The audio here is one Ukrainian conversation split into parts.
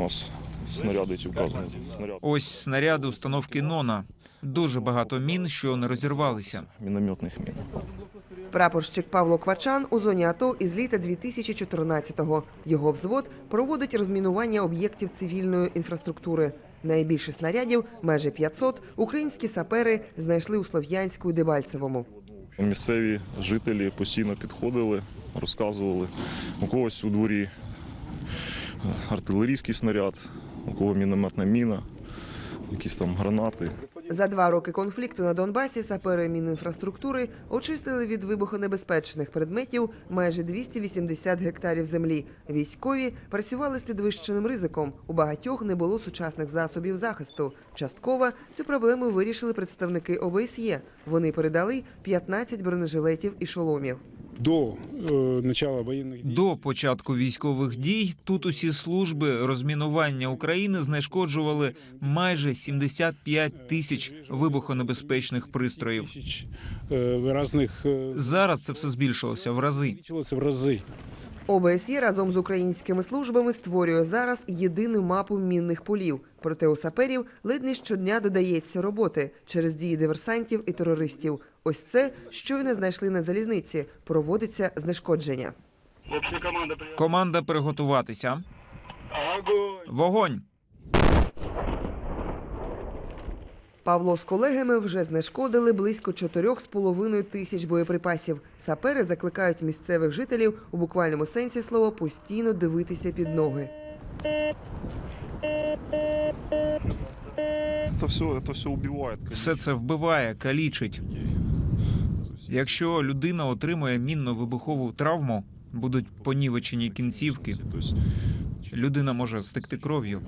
нас снаряди ці вказані. Снаряд. Ось снаряди установки Нона. Дуже багато мін, що не розірвалися. Мінометних мін. Прапорщик Павло Квачан у зоні АТО із літа 2014-го. Його взвод проводить розмінування об'єктів цивільної інфраструктури. Найбільше снарядів, майже 500, українські сапери знайшли у Слов'янську і Дебальцевому. Місцеві жителі постійно підходили, розказували. У когось у дворі артилерійський снаряд, у кого мінометна міна, якісь там гранати. За два роки конфлікту на Донбасі сапери Мінінфраструктури очистили від вибухонебезпечних предметів майже 280 гектарів землі. Військові працювали з підвищеним ризиком. У багатьох не було сучасних засобів захисту. Частково цю проблему вирішили представники ОБСЄ. Вони передали 15 бронежилетів і шоломів до э, начала военных действий. До початку військових дій тут усі служби розмінування України знешкоджували майже 75 тисяч вибухонебезпечних пристроїв. Тысяч, э, разных э, Зараз це все збільшилося в рази. увеличилось в разы. ОБСЄ разом з українськими службами створює зараз єдину мапу мінних полів. Проте у саперів ледь не щодня додається роботи через дії диверсантів і терористів. Ось це щойно знайшли на залізниці. Проводиться знешкодження. Команда приготуватися. Вогонь! Павло з колегами вже знешкодили близько 4,5 тисяч боєприпасів. Сапери закликають місцевих жителів у буквальному сенсі слова постійно дивитися під ноги. Це все, це все убиває. Все це вбиває, калічить. Якщо людина отримує мінно-вибухову травму, будуть понівечені кінцівки. Людина може стекти кров'ю.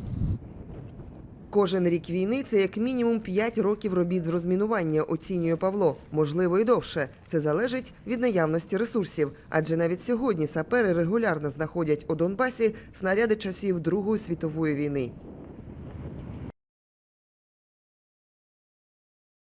Кожен рік війни це як мінімум 5 років робіт з розмінування, оцінює Павло. Можливо, і довше. Це залежить від наявності ресурсів. Адже навіть сьогодні сапери регулярно знаходять у Донбасі снаряди часів Другої світової війни.